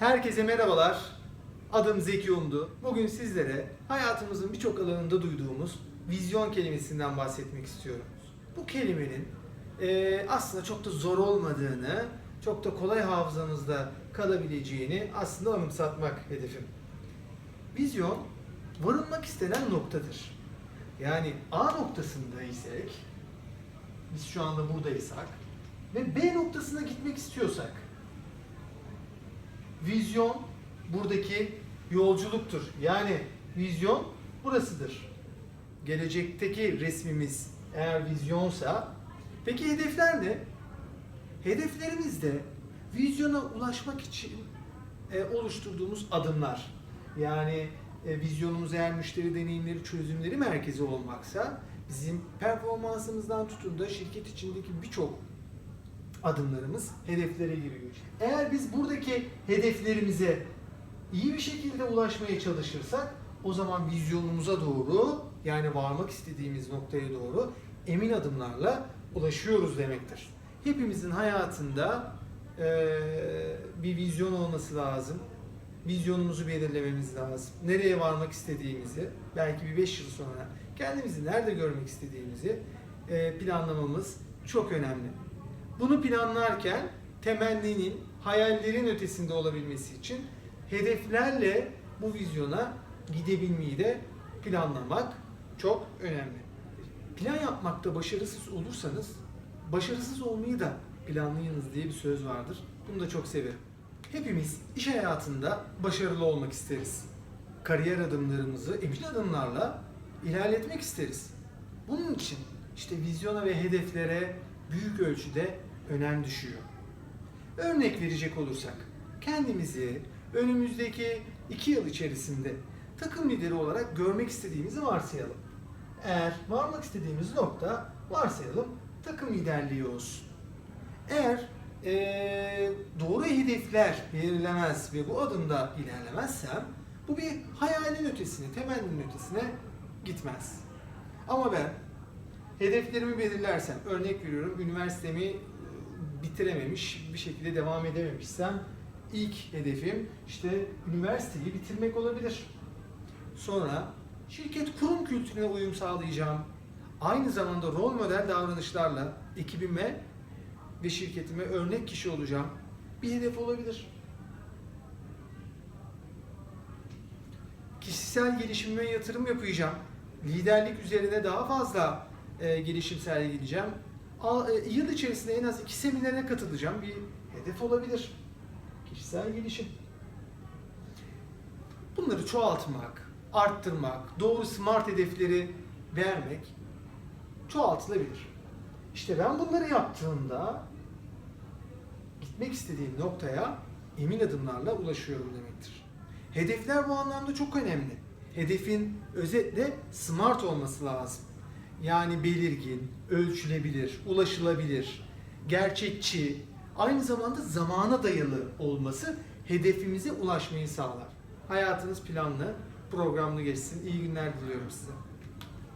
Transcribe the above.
Herkese merhabalar. Adım Zeki Umdu. Bugün sizlere hayatımızın birçok alanında duyduğumuz vizyon kelimesinden bahsetmek istiyorum. Bu kelimenin eee, aslında çok da zor olmadığını, çok da kolay hafızanızda kalabileceğini aslında anımsatmak hedefim. Vizyon varılmak istenen noktadır. Yani A noktasında isek, biz şu anda buradaysak ve B noktasına gitmek istiyorsak vizyon buradaki yolculuktur. Yani vizyon burasıdır. Gelecekteki resmimiz eğer vizyonsa peki hedefler ne? Hedeflerimiz de vizyona ulaşmak için e, oluşturduğumuz adımlar. Yani e, vizyonumuz eğer müşteri deneyimleri, çözümleri merkezi olmaksa bizim performansımızdan tutun da şirket içindeki birçok adımlarımız hedeflere giriyor. Eğer biz buradaki hedeflerimize iyi bir şekilde ulaşmaya çalışırsak o zaman vizyonumuza doğru yani varmak istediğimiz noktaya doğru emin adımlarla ulaşıyoruz demektir. Hepimizin hayatında eee, bir vizyon olması lazım. Vizyonumuzu belirlememiz lazım. Nereye varmak istediğimizi, belki bir 5 yıl sonra kendimizi nerede görmek istediğimizi eee, planlamamız çok önemli. Bunu planlarken temenninin, hayallerin ötesinde olabilmesi için hedeflerle bu vizyona gidebilmeyi de planlamak çok önemli. Plan yapmakta başarısız olursanız, başarısız olmayı da planlayınız diye bir söz vardır. Bunu da çok severim. Hepimiz iş hayatında başarılı olmak isteriz. Kariyer adımlarımızı emin adımlarla ilerletmek isteriz. Bunun için işte vizyona ve hedeflere büyük ölçüde önem düşüyor. Örnek verecek olursak, kendimizi önümüzdeki iki yıl içerisinde takım lideri olarak görmek istediğimizi varsayalım. Eğer varmak istediğimiz nokta varsayalım takım liderliği olsun. Eğer eee, doğru hedefler belirlemez ve bu adımda ilerlemezsem bu bir hayalin ötesine, temenninin ötesine gitmez. Ama ben hedeflerimi belirlersem, örnek veriyorum üniversitemi bitirememiş, bir şekilde devam edememişsem ilk hedefim işte üniversiteyi bitirmek olabilir. Sonra şirket kurum kültürüne uyum sağlayacağım. Aynı zamanda rol model davranışlarla ekibime ve şirketime örnek kişi olacağım. Bir hedef olabilir. Kişisel gelişimime yatırım yapacağım. Liderlik üzerine daha fazla e, gelişim sergileyeceğim. E, yıl içerisinde en az iki seminere katılacağım. Bir hedef olabilir. Kişisel gelişim. Bunları çoğaltmak, arttırmak, doğru smart hedefleri vermek çoğaltılabilir. İşte ben bunları yaptığımda gitmek istediğim noktaya emin adımlarla ulaşıyorum demektir. Hedefler bu anlamda çok önemli. Hedefin özetle smart olması lazım. Yani belirgin, ölçülebilir, ulaşılabilir, gerçekçi, aynı zamanda zamana dayalı olması hedefimize ulaşmayı sağlar. Hayatınız planlı, programlı geçsin. İyi günler diliyorum size.